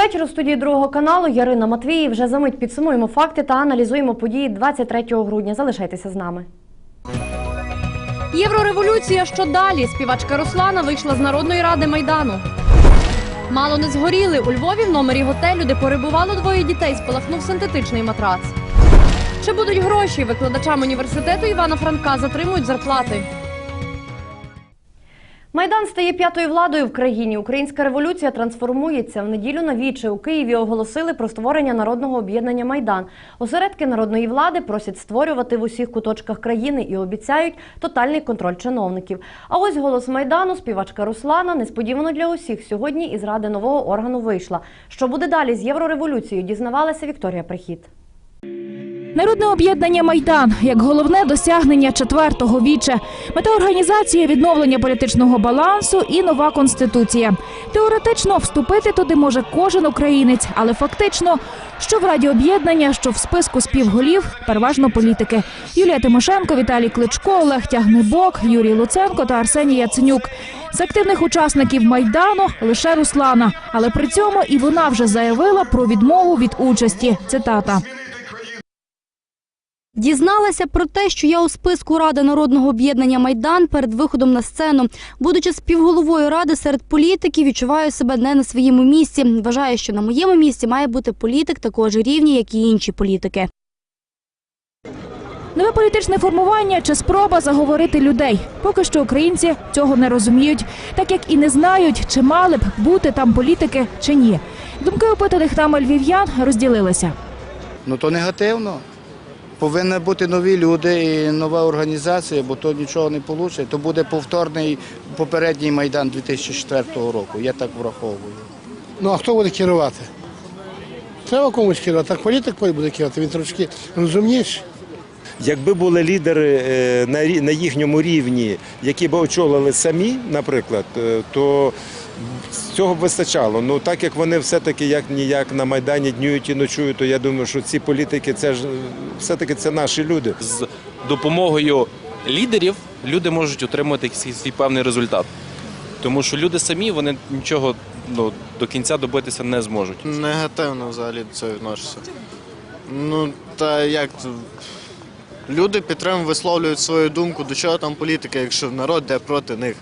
Вечір у студії другого каналу. Ярина Матвій. Вже за мить підсумуємо факти та аналізуємо події 23 грудня. Залишайтеся з нами. Єврореволюція що далі? Співачка Руслана вийшла з Народної ради Майдану. Мало не згоріли. У Львові в номері готелю, де перебувало двоє дітей, спалахнув синтетичний матрац. Чи будуть гроші? Викладачам університету Івана Франка затримують зарплати. Майдан стає п'ятою владою в країні. Українська революція трансформується. В неділю на віче у Києві оголосили про створення народного об'єднання Майдан. Осередки народної влади просять створювати в усіх куточках країни і обіцяють тотальний контроль чиновників. А ось голос майдану, співачка Руслана, несподівано для усіх сьогодні із ради нового органу вийшла. Що буде далі з єврореволюцією? Дізнавалася Вікторія Прихід. Народне об'єднання Майдан як головне досягнення четвертого віче. Мета організації відновлення політичного балансу і нова конституція. Теоретично вступити туди може кожен українець, але фактично, що в раді об'єднання, що в списку співголів, переважно політики. Юлія Тимошенко, Віталій Кличко, Олег Тягнебок, Юрій Луценко та Арсеній Яценюк. З активних учасників майдану лише Руслана, але при цьому і вона вже заявила про відмову від участі. Цитата. Дізналася про те, що я у списку Ради народного об'єднання Майдан перед виходом на сцену. Будучи співголовою ради серед політиків, відчуваю себе не на своєму місці. Вважаю, що на моєму місці має бути політик такого ж рівня, як і інші політики. Нове політичне формування чи спроба заговорити людей. Поки що українці цього не розуміють, так як і не знають, чи мали б бути там політики чи ні. Думки опитаних нами львів'ян розділилися. Ну то негативно. Повинні бути нові люди і нова організація, бо то нічого не вийде. То буде повторний попередній майдан 2004 року. Я так враховую. Ну а хто буде керувати? Треба комусь керувати. Так політик буде керувати, він трошки розумніший. Якби були лідери е, на їхньому рівні, які б очолили самі, наприклад, е, то цього б вистачало. Ну так як вони все-таки як ніяк на Майдані днюють і ночують, то я думаю, що ці політики це ж все-таки це наші люди. з допомогою лідерів люди можуть отримати свій, свій певний результат. Тому що люди самі вони нічого ну, до кінця добитися не зможуть. Негативно взагалі до цього відношуся. Ну, та як люди підтримують, висловлюють свою думку, до чого там політика, якщо народ йде проти них.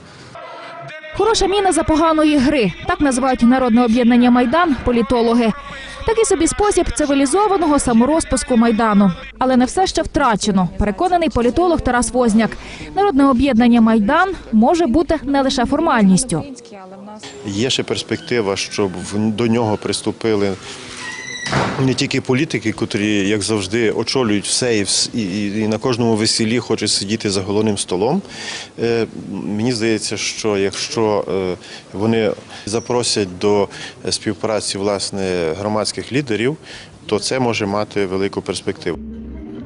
Хороша міна за поганої гри. Так називають народне об'єднання Майдан політологи. Такий собі спосіб цивілізованого саморозпуску майдану. Але не все ще втрачено. Переконаний політолог Тарас Возняк. Народне об'єднання Майдан може бути не лише формальністю. Є ще перспектива, щоб до нього приступили не тільки політики, котрі, як завжди, очолюють все і, і, на кожному весіллі хочуть сидіти за головним столом. Е, мені здається, що якщо е, вони запросять до співпраці власне громадських лідерів, то це може мати велику перспективу.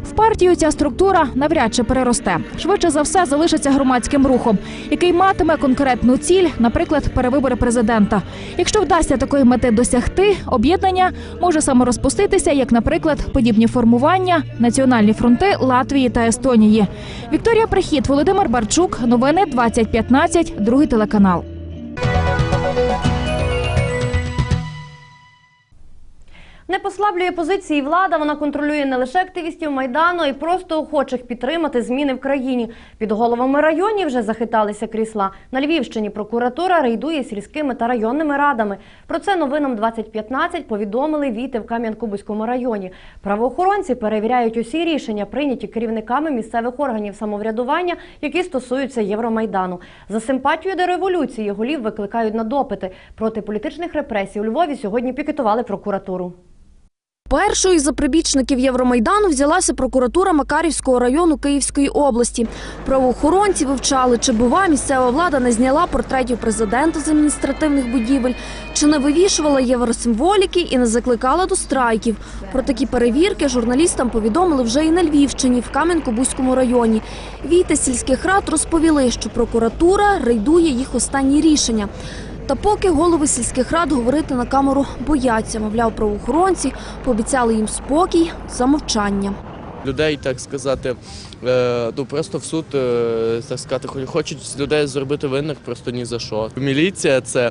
В партію ця структура навряд чи переросте. Швидше за все залишиться громадським рухом, який матиме конкретну ціль, наприклад, перевибори президента. Якщо вдасться такої мети досягти, об'єднання може саморозпуститися, як, наприклад, подібні формування, національні фронти Латвії та Естонії. Вікторія Прихід, Володимир Барчук, новини 2015, другий телеканал. Не послаблює позиції влада. Вона контролює не лише активістів майдану, а й просто охочих підтримати зміни в країні. Під головами районів вже захиталися крісла. На Львівщині прокуратура рейдує сільськими та районними радами. Про це новинам 2015 повідомили віти в Кам'янко-Бузькому районі. Правоохоронці перевіряють усі рішення, прийняті керівниками місцевих органів самоврядування, які стосуються Євромайдану. За симпатію до революції голів викликають на допити. Проти політичних репресій у Львові сьогодні пікетували прокуратуру. Першою із заприбічників Євромайдану взялася прокуратура Макарівського району Київської області. Правоохоронці вивчали, чи бува місцева влада не зняла портретів президента з адміністративних будівель, чи не вивішувала євросимволіки і не закликала до страйків. Про такі перевірки журналістам повідомили вже і на Львівщині, в Кам'янко-Бузькому районі. Війти сільських рад розповіли, що прокуратура рейдує їх останні рішення. Та поки голови сільських рад говорити на камеру бояться, мовляв, правоохоронці пообіцяли їм спокій замовчання. людей, так сказати, е, ну просто в суд, е, так сказати, хочуть людей зробити винних просто ні за що. Міліція це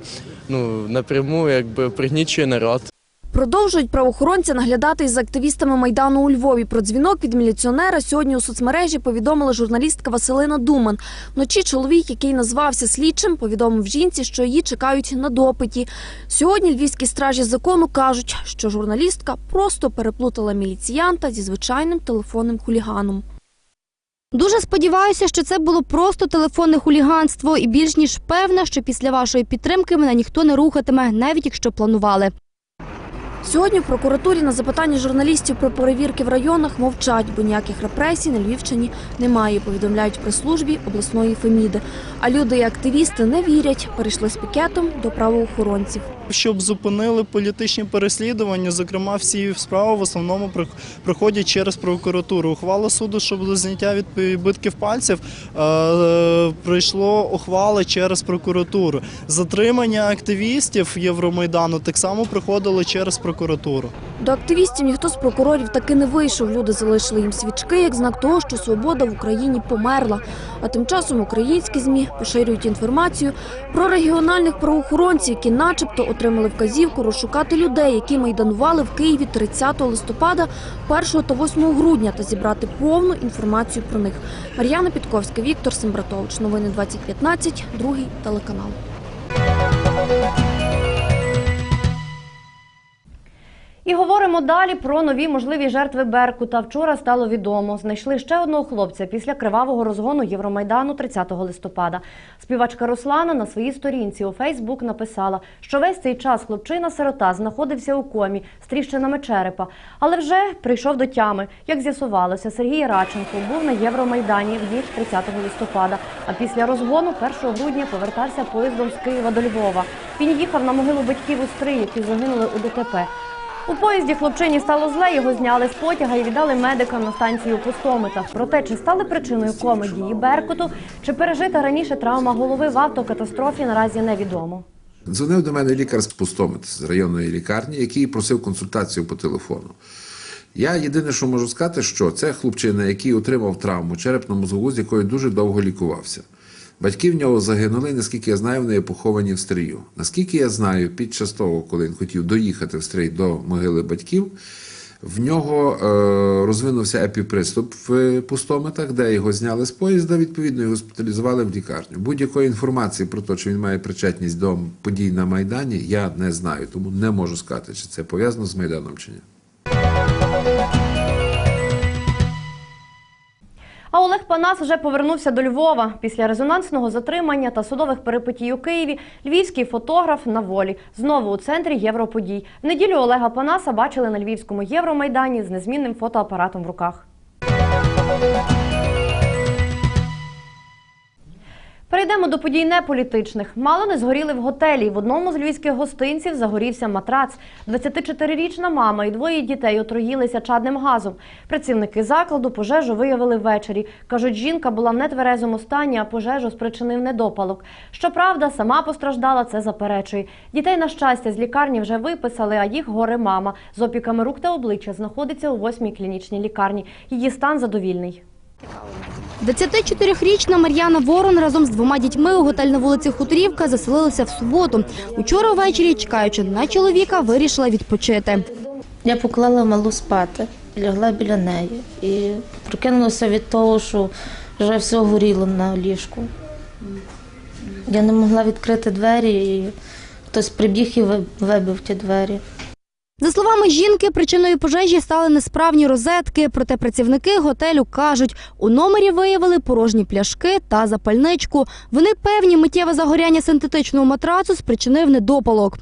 ну напряму якби пригнічує народ. Продовжують правоохоронці наглядати із активістами майдану у Львові. Про дзвінок від міліціонера сьогодні у соцмережі повідомила журналістка Василина Думан. Вночі чоловік, який назвався слідчим, повідомив жінці, що її чекають на допиті. Сьогодні львівські стражі закону кажуть, що журналістка просто переплутала міліціянта зі звичайним телефонним хуліганом. Дуже сподіваюся, що це було просто телефонне хуліганство, і більш ніж певна, що після вашої підтримки мене ніхто не рухатиме, навіть якщо планували. Сьогодні в прокуратурі на запитання журналістів про перевірки в районах мовчать, бо ніяких репресій на Львівщині немає, повідомляють при службі обласної Феміди. А люди і активісти не вірять, перейшли з пікетом до правоохоронців. щоб зупинили політичні переслідування. Зокрема, всі справи в основному проходять через прокуратуру. Ухвала суду щодо зняття відбитків пальців е, пройшло ухвали через прокуратуру. Затримання активістів Євромайдану так само проходило через прокуратуру. До активістів ніхто з прокурорів таки не вийшов. Люди залишили їм свічки як знак того, що свобода в Україні померла. А тим часом українські змі поширюють інформацію про регіональних правоохоронців, які, начебто, отримали вказівку розшукати людей, які майданували в Києві 30 листопада, 1 та 8 грудня, та зібрати повну інформацію про них. Мар'яна Підковська, Віктор Сембратович. Новини 2015, другий телеканал. І говоримо далі про нові можливі жертви Беркута. Вчора стало відомо. Знайшли ще одного хлопця після кривавого розгону Євромайдану 30 листопада. Співачка Руслана на своїй сторінці у Фейсбук написала, що весь цей час хлопчина-сирота знаходився у комі з тріщинами черепа, але вже прийшов до тями. Як з'ясувалося, Сергій Радченко був на Євромайдані в ніч 30 листопада. А після розгону 1 грудня повертався поїздом з Києва до Львова. Він їхав на могилу батьків у Стрий, які загинули у ДТП. У поїзді хлопчині стало зле, його зняли з потяга і віддали медикам на станцію у Пустомитах. Проте, чи стали причиною коми дії Беркуту, чи пережита раніше травма голови в автокатастрофі, наразі невідомо. Дзвонив до мене лікар з Пустомит з районної лікарні, який просив консультацію по телефону. Я єдине, що можу сказати, що це хлопчина, який отримав травму черепно-мозгову, з якою дуже довго лікувався. Батьки в нього загинули, наскільки я знаю, вони поховані в стрію. Наскільки я знаю, під час того, коли він хотів доїхати в стрій до могили батьків, в нього е, розвинувся епіприступ в пустометах, де його зняли з поїзда, відповідно, і госпіталізували в лікарню. Будь-якої інформації про те, що він має причетність до подій на Майдані, я не знаю, тому не можу сказати, чи це пов'язано з Майданом чи ні. А Олег Панас вже повернувся до Львова. Після резонансного затримання та судових перипетій у Києві львівський фотограф на волі. Знову у центрі Європодій. В неділю Олега Панаса бачили на львівському Євромайдані з незмінним фотоапаратом в руках. Перейдемо до подій неполітичних. Мало не згоріли в готелі. В одному з львівських гостинців загорівся матрац. 24-річна мама і двоє дітей отруїлися чадним газом. Працівники закладу пожежу виявили ввечері. Кажуть, жінка була в нетверезому стані, а пожежу спричинив недопалок. Щоправда, сама постраждала, це заперечує. Дітей, на щастя, з лікарні вже виписали, а їх горе мама. З опіками рук та обличчя знаходиться у восьмій клінічній лікарні. Її стан задовільний. 24-річна Мар'яна Ворон разом з двома дітьми у готель на вулиці Хуторівка заселилися в суботу. Учора ввечері, чекаючи на чоловіка, вирішила відпочити. Я поклала малу спати, лягла біля неї і прокинулася від того, що вже все горіло на ліжку. Я не могла відкрити двері, і хтось прибіг і ви- вибив ті двері. За словами жінки, причиною пожежі стали несправні розетки. Проте працівники готелю кажуть, у номері виявили порожні пляшки та запальничку. Вони певні, миттєве загоряння синтетичного матрацу спричинив недопалок.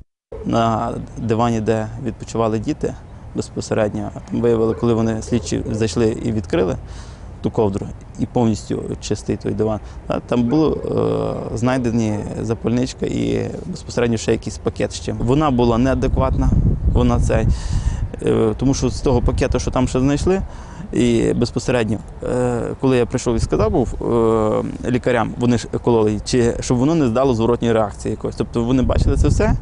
на дивані, де відпочивали діти безпосередньо. Виявили, коли вони слідчі зайшли і відкрили ту ковдру, і повністю чистий той диван. Там було е, знайдені запальничка і безпосередньо ще якийсь пакет з чим. Вона була неадекватна, вона цей, е, тому що з того пакету, що там ще знайшли. І безпосередньо, е, коли я прийшов і сказав був е, лікарям, вони ж кололи, чи щоб воно не здало зворотньої реакції якоїсь. Тобто вони бачили це все,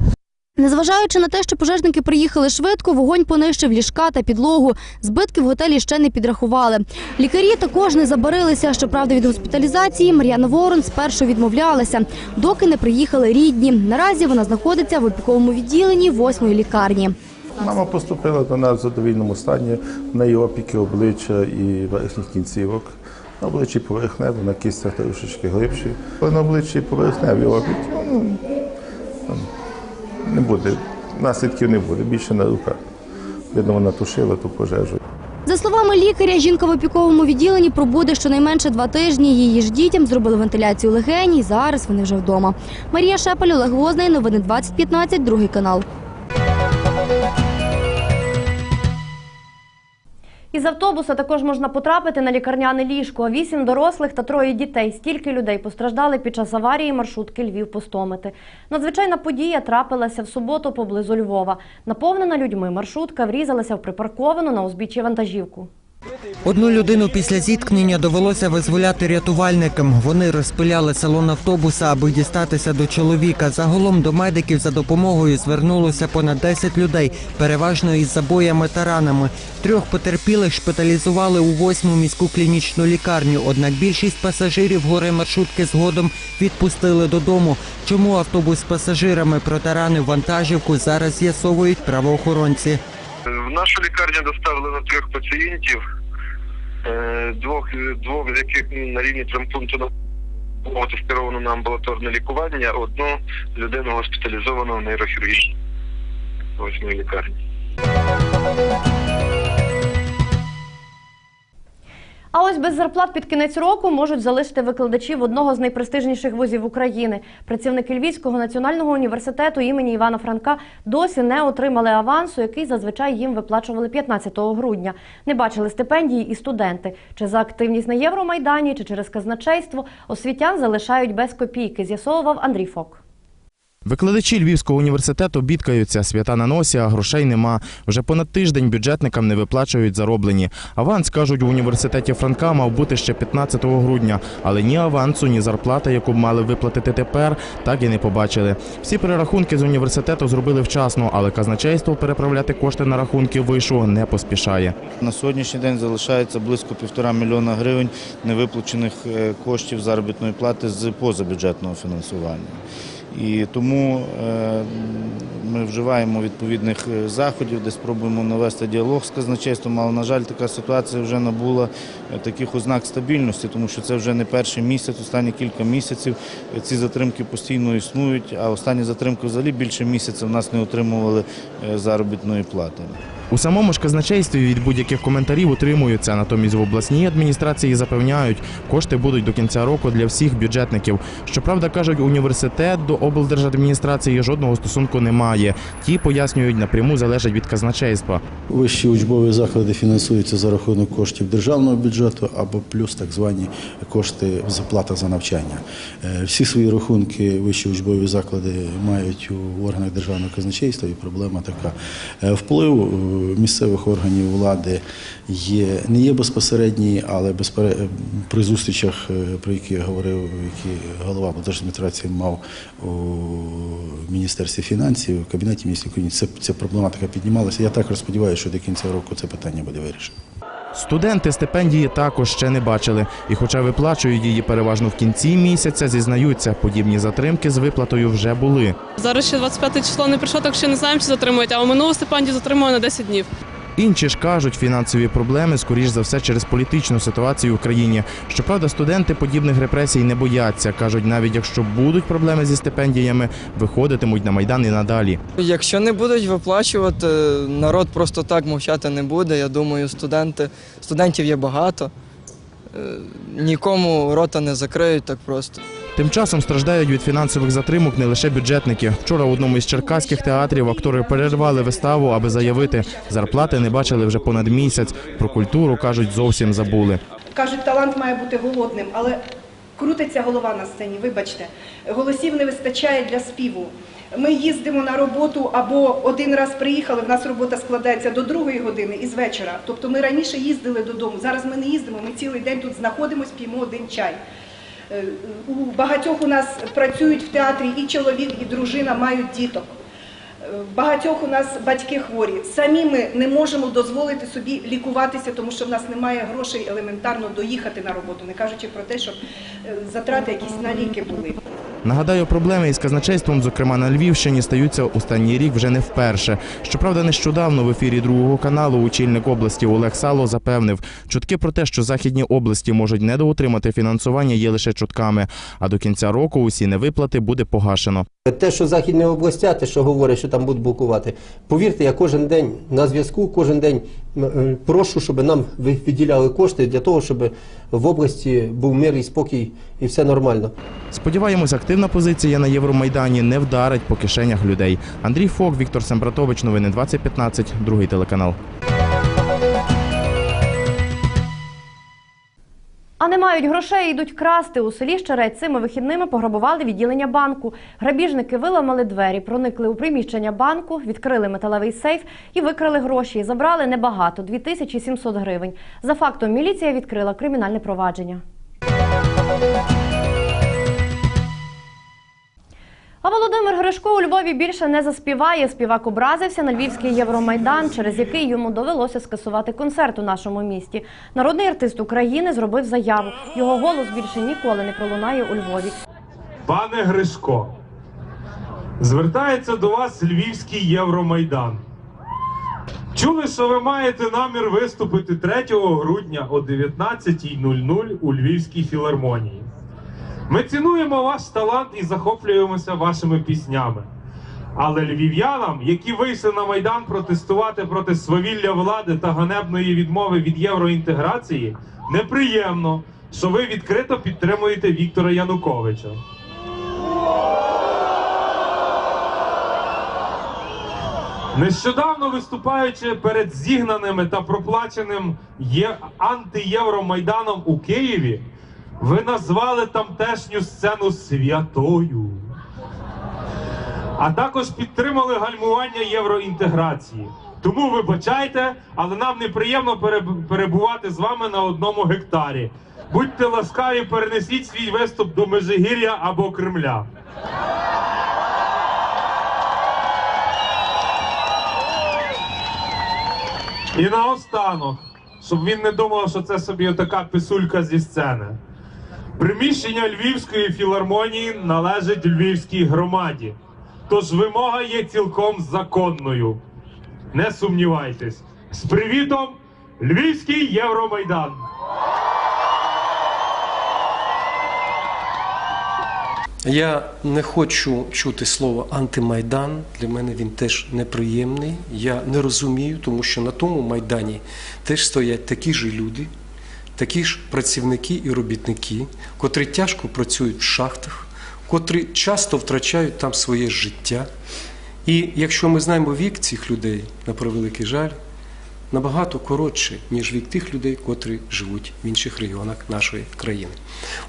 Незважаючи на те, що пожежники приїхали швидко, вогонь понищив ліжка та підлогу. Збитки в готелі ще не підрахували. Лікарі також не забарилися. Щоправда, від госпіталізації Мар'яна Ворон спершу відмовлялася, доки не приїхали рідні. Наразі вона знаходиться в опіковому відділенні восьмої лікарні. Мама поступила до нас в задовільному стані. В неї опіки обличчя і верхніх кінцівок. На обличчі поверхневі, на кістях трошечки глибші. На обличчі поверхневі опіки. Ну, не буде, наслідків не буде, більше на руках. Видно, вона тушила ту пожежу. За словами лікаря, жінка в опіковому відділенні пробуде щонайменше два тижні. Її ж дітям зробили вентиляцію легені. Зараз вони вже вдома. Марія Шепель, Олег Возний, новини 2015, другий канал. Із автобуса також можна потрапити на лікарняне ліжко. Вісім дорослих та троє дітей. Стільки людей постраждали під час аварії маршрутки Львів-Постомити. Надзвичайна подія трапилася в суботу поблизу Львова. Наповнена людьми маршрутка врізалася в припарковану на узбіччі вантажівку. Одну людину після зіткнення довелося визволяти рятувальникам. Вони розпиляли салон автобуса, аби дістатися до чоловіка. Загалом до медиків за допомогою звернулося понад 10 людей, переважно із забоями та ранами. Трьох потерпілих шпиталізували у восьму міську клінічну лікарню. Однак більшість пасажирів гори маршрутки згодом відпустили додому. Чому автобус з пасажирами протаранив вантажівку, зараз з'ясовують правоохоронці. В нашу лікарню доставлено трьох пацієнтів, е, двох, двох з яких на рівні травмпункту було скеровано на амбулаторне лікування, одну людину госпіталізовано в нейрохірургічній восьмій лікарні. А ось без зарплат під кінець року можуть залишити викладачів одного з найпрестижніших вузів України. Працівники Львівського національного університету імені Івана Франка досі не отримали авансу, який зазвичай їм виплачували 15 грудня. Не бачили стипендії і студенти. Чи за активність на Євромайдані, чи через казначейство освітян залишають без копійки, з'ясовував Андрій Фок. Викладачі Львівського університету бідкаються, свята на носі, а грошей нема. Вже понад тиждень бюджетникам не виплачують зароблені. Аванс, кажуть, у університеті Франка мав бути ще 15 грудня, але ні авансу, ні зарплата, яку б мали виплатити тепер, так і не побачили. Всі перерахунки з університету зробили вчасно, але казначейство переправляти кошти на рахунки вишу не поспішає. На сьогоднішній день залишається близько півтора мільйона гривень невиплачених е, коштів заробітної плати з позабюджетного фінансування. І тому е, ми вживаємо відповідних е, заходів, де спробуємо навести діалог з казначейством, але, на жаль, така ситуація вже набула е, таких ознак стабільності, тому що це вже не перший місяць, останні кілька місяців ці затримки постійно існують, а останні затримки взагалі більше місяця в нас не отримували заробітної плати. У самому ж казначействі від будь-яких коментарів утримуються. Натомість в обласній адміністрації запевняють, кошти будуть до кінця року для всіх бюджетників. Щоправда, кажуть, університет до облдержадміністрації жодного стосунку не має. Ті пояснюють, напряму залежать від казначейства. Вищі учбові заклади фінансуються за рахунок коштів державного бюджету або плюс так звані кошти в заплатах за навчання. Е, Всі свої рахунки вищі учбові заклади мають у органах державного казначейства, і проблема така. Е, Вплив е, місцевих органів влади є не є безпосередні, але при зустрічах, е, про які я говорив, які голова держадміністрації мав у міністерстві фінансів, в кабінеті міністрів ця проблематика піднімалася. Я так сподіваюся, що до кінця року це питання буде вирішено. Студенти стипендії також ще не бачили, і хоча виплачують її переважно в кінці місяця, зізнаються, подібні затримки з виплатою вже були. Зараз ще 25 число не прийшло, так ще не знаємо, чи затримують, а у минулу стипендію затримали на 10 днів. Інші ж кажуть, фінансові проблеми скоріш за все через політичну ситуацію в країні. Щоправда, студенти подібних репресій не бояться. кажуть, навіть якщо будуть проблеми зі стипендіями, виходитимуть на майдан і надалі. Якщо не будуть виплачувати, народ просто так мовчати не буде. Я думаю, студенти, студентів є багато. Е, Нікому рота не закриють так просто. Тим часом страждають від фінансових затримок не лише бюджетники. Вчора в одному із черкаських театрів актори перервали виставу, аби заявити, зарплати не бачили вже понад місяць. Про культуру кажуть, зовсім забули. Кажуть, талант має бути голодним, але крутиться голова на сцені, вибачте. Голосів не вистачає для співу. Ми їздимо на роботу або один раз приїхали, в нас робота складається до другої години і з вечора. Тобто ми раніше їздили додому, зараз ми не їздимо, ми цілий день тут знаходимося, п'ємо один чай. Е, У багатьох у нас працюють в театрі і чоловік, і дружина мають діток. Багатьох у нас батьки хворі. Самі ми не можемо дозволити собі лікуватися, тому що в нас немає грошей елементарно доїхати на роботу, не кажучи про те, щоб е, затрати якісь на ліки були. Нагадаю, проблеми із казначейством, зокрема на Львівщині, стаються останній рік вже не вперше. Щоправда, нещодавно в ефірі другого каналу очільник області Олег Сало запевнив, чутки про те, що західні області можуть недоотримати фінансування, є лише чутками. А до кінця року усі невиплати буде погашено. Те, що західні областя, те, що говорять, що там будуть блокувати. Повірте, я кожен день на зв'язку, кожен день прошу, щоб нам ви- виділяли кошти для того, щоб в області був мир і спокій, і все нормально. Сподіваємось, активна позиція на Євромайдані не вдарить по кишенях людей. Андрій Фок, Віктор Сембратович, новини 2015, другий телеканал. А не мають грошей, йдуть красти. У селі Щерець цими вихідними пограбували відділення банку. Грабіжники виламали двері, проникли у приміщення банку, відкрили металевий сейф і викрали гроші. Забрали небагато 2700 гривень. За фактом міліція відкрила кримінальне провадження. А Володимир Гришко у Львові більше не заспіває. Співак образився на львівський Євромайдан, через який йому довелося скасувати концерт у нашому місті. Народний артист України зробив заяву. Його голос більше ніколи не пролунає у Львові. Пане Гришко, звертається до вас Львівський Євромайдан. Чули, що ви маєте намір виступити 3 грудня о 19.00 у Львівській філармонії. Ми цінуємо ваш талант і захоплюємося вашими піснями. Але львів'янам, які вийшли на майдан протестувати проти свавілля влади та ганебної відмови від євроінтеграції, неприємно, що ви відкрито підтримуєте Віктора Януковича. Нещодавно виступаючи перед зігнаними та проплаченим є антиєвромайданом у Києві, ви назвали тамтешню сцену святою, а також підтримали гальмування євроінтеграції. Тому вибачайте, але нам неприємно перебувати з вами на одному гектарі. Будьте ласкаві, перенесіть свій виступ до Межигір'я або Кремля. І наостанок, щоб він не думав, що це собі така писулька зі сцени. Приміщення Львівської філармонії належить Львівській громаді. Тож вимога є цілком законною. Не сумнівайтесь. З привітом, Львівський Євромайдан! Я не хочу чути слово антимайдан. Для мене він теж неприємний. Я не розумію, тому що на тому майдані теж стоять такі ж люди, такі ж працівники і робітники, котрі тяжко працюють в шахтах, котрі часто втрачають там своє життя. І якщо ми знаємо вік цих людей, на превеликий жаль, набагато коротше, ніж вік тих людей, котрі живуть в інших регіонах нашої країни.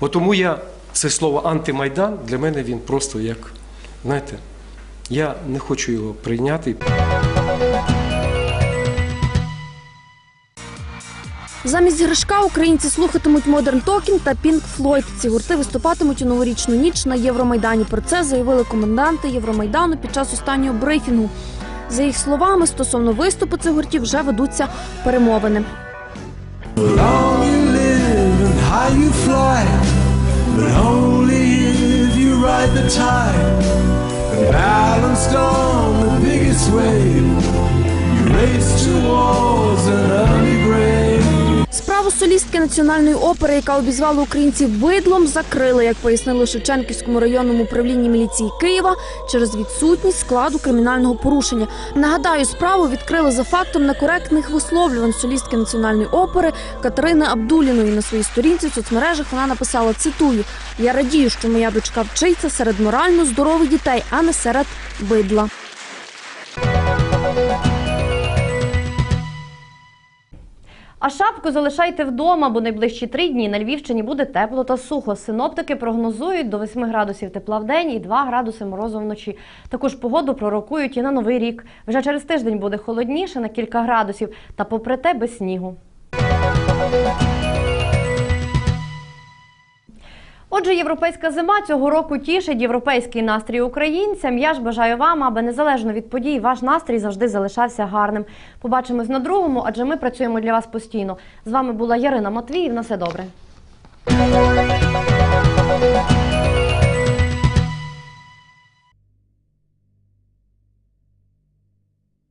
От тому я це слово антимайдан для мене він просто як, знаєте, я не хочу його прийняти. Замість Гришка українці слухатимуть Modern Talking та Pink Floyd. Ці гурти виступатимуть у новорічну ніч на Євромайдані. Про це заявили коменданти Євромайдану під час останнього брифінгу. За їх словами, стосовно виступу цих гуртів вже ведуться перемовини. Long you live and high солістки національної опери, яка обізвала українців бидлом, закрили, як пояснили Шевченківському районному управлінні міліції Києва через відсутність складу кримінального порушення. Нагадаю, справу відкрили за фактом некоректних висловлювань солістки національної опери Катерини Абдуліної. На своїй сторінці в соцмережах вона написала: цитую: Я радію, що моя дочка вчиться серед морально здорових дітей, а не серед бидла. А шапку залишайте вдома, бо найближчі три дні на Львівщині буде тепло та сухо. Синоптики прогнозують до 8 градусів тепла в день і 2 градуси морозу вночі. Також погоду пророкують і на новий рік. Вже через тиждень буде холодніше на кілька градусів, та попри те без снігу. Отже, європейська зима цього року тішить європейський настрій українцям. Я ж бажаю вам, аби незалежно від подій, ваш настрій завжди залишався гарним. Побачимось на другому, адже ми працюємо для вас постійно. З вами була Ярина Матвіїв. На все добре.